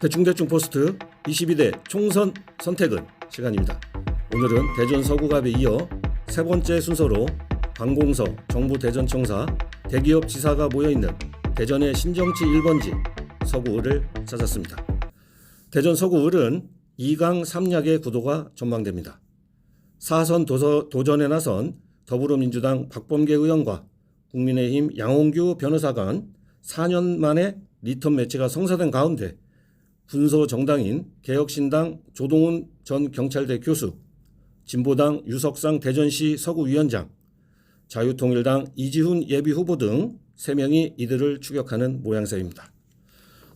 대충대충 포스트 22대 총선 선택은 시간입니다. 오늘은 대전 서구갑에 이어 세 번째 순서로 관공서, 정부 대전청사, 대기업 지사가 모여있는 대전의 신정치 1번지 서구을을 찾았습니다. 대전 서구을은 2강 3약의 구도가 전망됩니다. 사선 도서, 도전에 나선 더불어민주당 박범계 의원과 국민의힘 양홍규 변호사 간 4년 만에 리턴 매치가 성사된 가운데 군소 정당인 개혁신당 조동훈 전 경찰대 교수, 진보당 유석상 대전시 서구위원장, 자유통일당 이지훈 예비후보 등 3명이 이들을 추격하는 모양새입니다.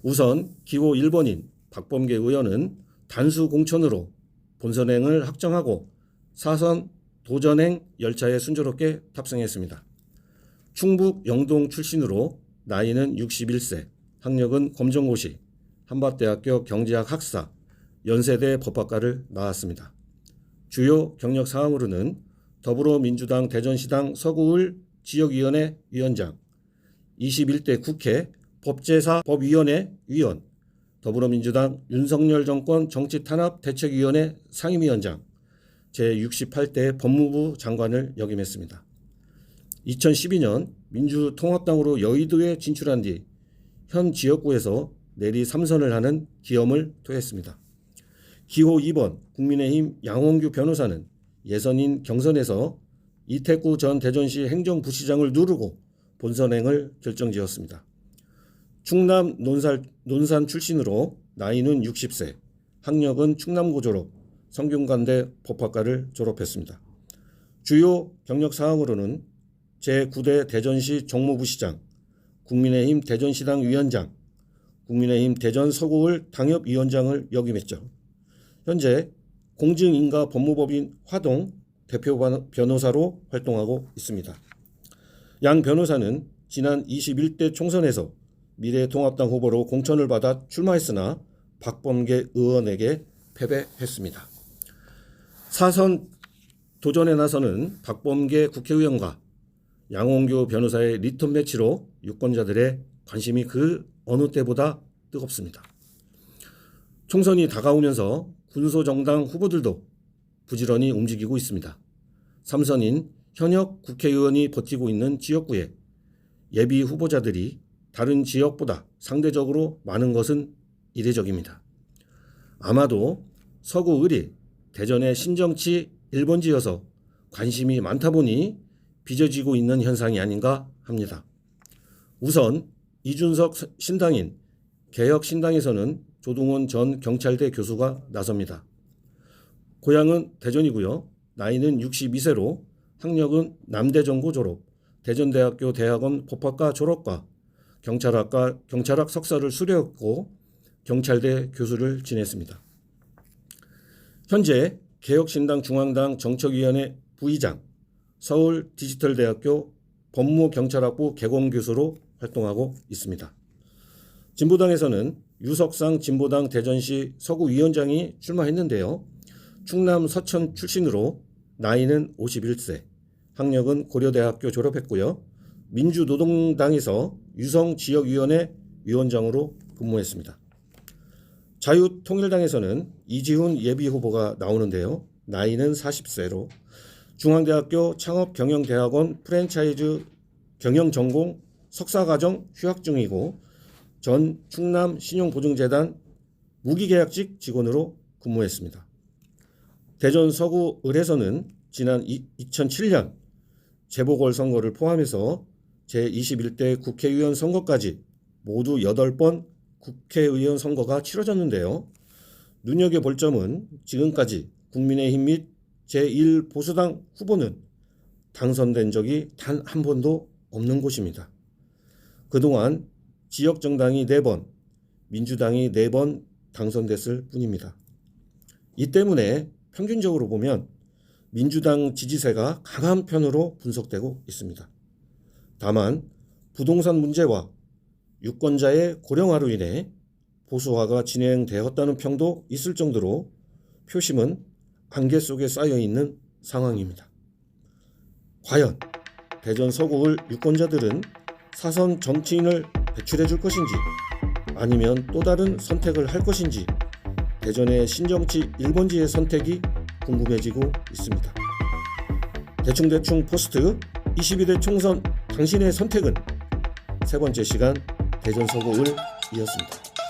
우선 기호 1번인 박범계 의원은 단수 공천으로 본선행을 확정하고 사선 도전행 열차에 순조롭게 탑승했습니다. 충북 영동 출신으로 나이는 61세, 학력은 검정고시, 한밭대학교 경제학 학사, 연세대 법학과를 나왔습니다. 주요 경력 사항으로는 더불어민주당 대전시당 서구을 지역위원회 위원장, 21대 국회 법제사 법위원회 위원, 더불어민주당 윤석열 정권 정치탄압 대책위원회 상임위원장, 제68대 법무부 장관을 역임했습니다. 2012년 민주통합당으로 여의도에 진출한 뒤 현 지역구에서 내리 3선을 하는 기염을 토했습니다. 기호 2번 국민의힘 양홍규 변호사는 예선인 경선에서 이태구 전 대전시 행정부시장을 누르고 본선행을 결정지었습니다. 충남 논살, 논산 출신으로 나이는 60세, 학력은 충남고 졸업, 성균관대 법학과를 졸업했습니다. 주요 경력 사항으로는 제9대 대전시 정무부시장, 국민의힘 대전시당 위원장, 국민의힘 대전 서구을 당협위원장을 역임했죠. 현재 공증인가 법무법인 화동 대표 변호사로 활동하고 있습니다. 양 변호사는 지난 21대 총선에서 미래통합당 후보로 공천을 받아 출마했으나 박범계 의원에게 패배했습니다. 사선 도전에 나서는 박범계 국회의원과 양홍규 변호사의 리턴 매치로 유권자들의 관심이 그 어느 때보다 뜨겁습니다. 총선이 다가오면서 군소정당 후보들도 부지런히 움직이고 있습니다. 삼선인 현역 국회의원이 버티고 있는 지역구에 예비 후보자들이 다른 지역보다 상대적으로 많은 것은 이례적입니다. 아마도 서구 을이 대전의 신정치 1번지여서 관심이 많다 보니 빚어지고 있는 현상이 아닌가 합니다. 우선 이준석 신당인 개혁 신당에서는 조동원 전 경찰대 교수가 나섭니다. 고향은 대전이고요. 나이는 62세로 학력은 남대전고 졸업, 대전대학교 대학원 법학과 졸업과 경찰학과 경찰학 석사를 수료했고 경찰대 교수를 지냈습니다. 현재 개혁신당 중앙당 정책위원회 부의장, 서울 디지털대학교 법무경찰학부 개공교수로 활동하고 있습니다. 진보당에서는 유석상 진보당 대전시 서구위원장이 출마했는데요. 충남 서천 출신으로 나이는 51세, 학력은 고려대학교 졸업했고요. 민주노동당에서 유성지역위원회 위원장으로 근무했습니다. 자유통일당에서는 이지훈 예비후보가 나오는데요. 나이는 40세로 중앙대학교 창업경영대학원 프랜차이즈 경영전공 석사과정 휴학 중이고 전 충남 신용보증재단 무기계약직 직원으로 근무했습니다. 대전 서구 을에서는 지난 2007년 재보궐선거를 포함해서 제21대 국회의원 선거까지 모두 8번 국회의원 선거가 치러졌는데요. 눈여겨볼 점은 지금까지 국민의힘 및 제1보수당 후보는 당선된 적이 단 한 번도 없는 곳입니다. 그동안 지역 정당이 4번, 민주당이 4번 당선됐을 뿐입니다. 이 때문에 평균적으로 보면 민주당 지지세가 강한 편으로 분석되고 있습니다. 다만 부동산 문제와 유권자의 고령화로 인해 보수화가 진행되었다는 평도 있을 정도로 표심은 안개 속에 쌓여 있는 상황입니다. 과연 대전 서구을 유권자들은 사선 정치인을 배출해 줄 것인지 아니면 또 다른 선택을 할 것인지 대전의 신정치 1번지의 선택이 궁금해지고 있습니다. 대충대충 포스트 22대 총선 당신의 선택은 세 번째 시간 대전 서구 을 이었습니다.